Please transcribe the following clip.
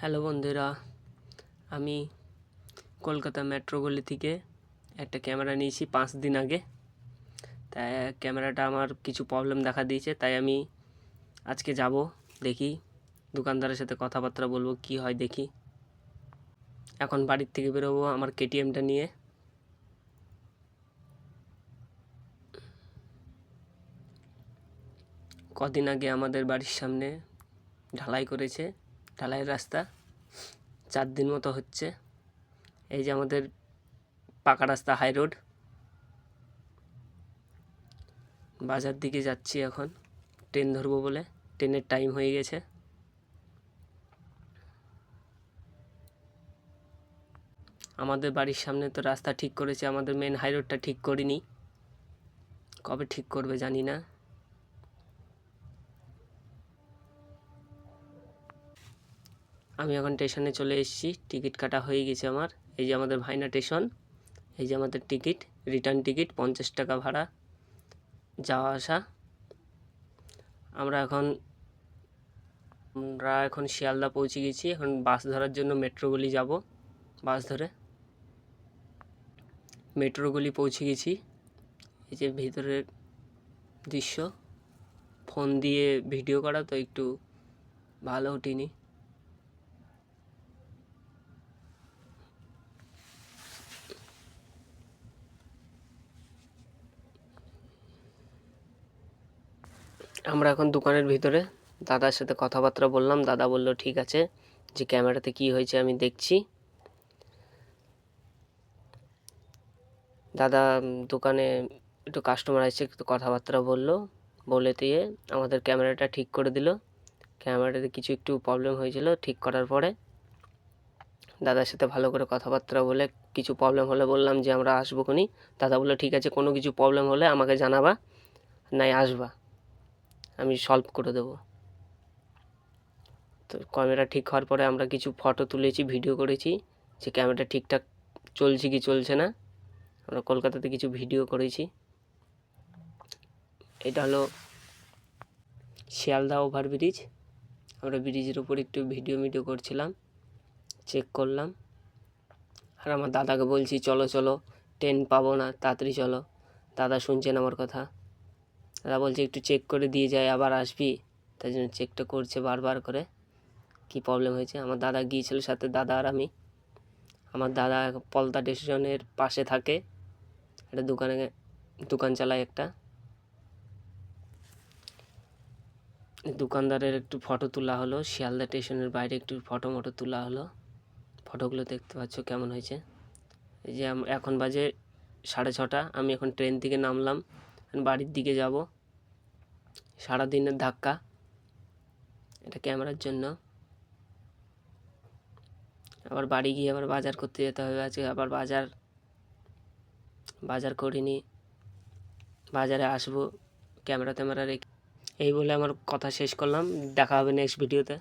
Hello বন্ধুরা, আমি Kolkata metro গলি থেকে একটা ক্যামেরা নিয়েছি পাঁচ দিন আগে। তাই ক্যামেরাটা আমার কিছু প্রবলেম দেখা দিয়েছে, তাই আমি আজকে যাব, দেখি দোকানদারের সাথে কথাবার্তা বলব, কি হয় দেখি। এখন বাড়ির থেকে বেরোবো আমার কেটিএমটা নিয়ে। কদিন আগে আমাদের বাড়ির সামনে ঢালাই করেছে। ঢালাইয়ের রাস্তা। চার দিন মতো হচ্ছে। এই যে আমাদের পাকা রাস্তা হাই রোড বাজার দিকে যাচ্ছি এখন। ট্রেন ধরবো বলে। ট্রেনের টাইম হয়ে গেছে। আমাদের বাড়ির সামনে তো রাস্তা ঠিক করেছে। আমাদের মেন হাই রোডটা ঠিক করিনি। কবে ঠিক করবে জানি না। আমি এখন স্টেশনে চলে এসেছি। টিকিট কাটা হয়ে গেছে আমার। এই যে আমাদের ভাইনা স্টেশন, এই যে আমাদের টিকিট রিটার্ন টিকিট, পঞ্চাশ টাকা ভাড়া, যাওয়া আসা। আমরা এখন আমরা এখন শিয়ালদা পৌঁছে গেছি। এখন বাস ধরার জন্য মেট্রোগুলি যাব, বাস ধরে। মেট্রোগুলি পৌঁছে গেছি। এই যে ভিতরের দৃশ্য। ফোন দিয়ে ভিডিও করা তো একটু ভালো ওঠেনি আমরা এখন দোকানের ভিতরে দাদার সাথে কথাবার্তা বললাম, দাদা বলল, ঠিক আছে, যে ক্যামেরাতে কি হয়েছে আমি দেখছি। দাদা দোকানে একটু কাস্টমার এসে একটু কথাবার্তা বলল, বলে দিয়ে আমাদের ক্যামেরাটা ঠিক করে দিল। ক্যামেরাতে কিছু একটু প্রবলেম হয়েছিল ঠিক করার পরে দাদার সাথে ভালো করে কথাবার্তা বলে কিছু প্রবলেম হলে বললাম যে, আমরা আসব খুনি। দাদা বলল, ঠিক আছে, কোনো কিছু প্রবলেম হলে আমাকে জানাবা, নাই আসবা। আমি সলভ করে দেবো। তো ক্যামেরা ঠিক হওয়ার পরে আমরা কিছু ফটো তুলেছি ভিডিও করেছি, যে ক্যামেরা ঠিকঠাক চলছে কি চলছে না। আমরা কলকাতাতে কিছু ভিডিও করেছি। এটা হলো শিয়ালদা ওভারব্রিজ আমরা ব্রিজের উপর একটু ভিডিও মিডিও করছিলাম চেক করলাম। আর আমার দাদাকে বলছি, চলো চলো ট্রেন পাবো না, তাড়াতাড়ি চলো। দাদা শুনছেন আমার কথা। দাদা বলছে একটু চেক করে দিয়ে যায়, আবার আসবি। তাই জন্য চেকটা করছে বারবার করে। কি প্রবলেম হয়েছে? আমার দাদা গিয়েছিল সাথে, দাদা আর আমি। আমার দাদা পলতা স্টেশনের পাশে থাকে। একটা দোকানে, দোকান চালায় একটা। দোকানদারের একটু ফটো তোলা হলো। শিয়ালদা স্টেশনের বাইরে একটু ফটো মটো তোলা হলো। ফটোগুলো দেখতে পাচ্ছ কেমন হয়েছে। এই যে এখন বাজে সাড়ে ছটা। আমি এখন ট্রেন থেকে নামলাম। বাড়ির দিকে যাব। সারাদিনের ধাক্কা, এটা ক্যামেরার জন্য। আবার বাড়ি গিয়ে আবার বাজার করতে যেতে হবে, আজকে আবার বাজার বাজার করিনি। বাজারে আসব, ক্যামেরা ট্যামেরা রেখে। এই বলে আমার কথা শেষ করলাম। দেখা হবে নেক্সট ভিডিওতে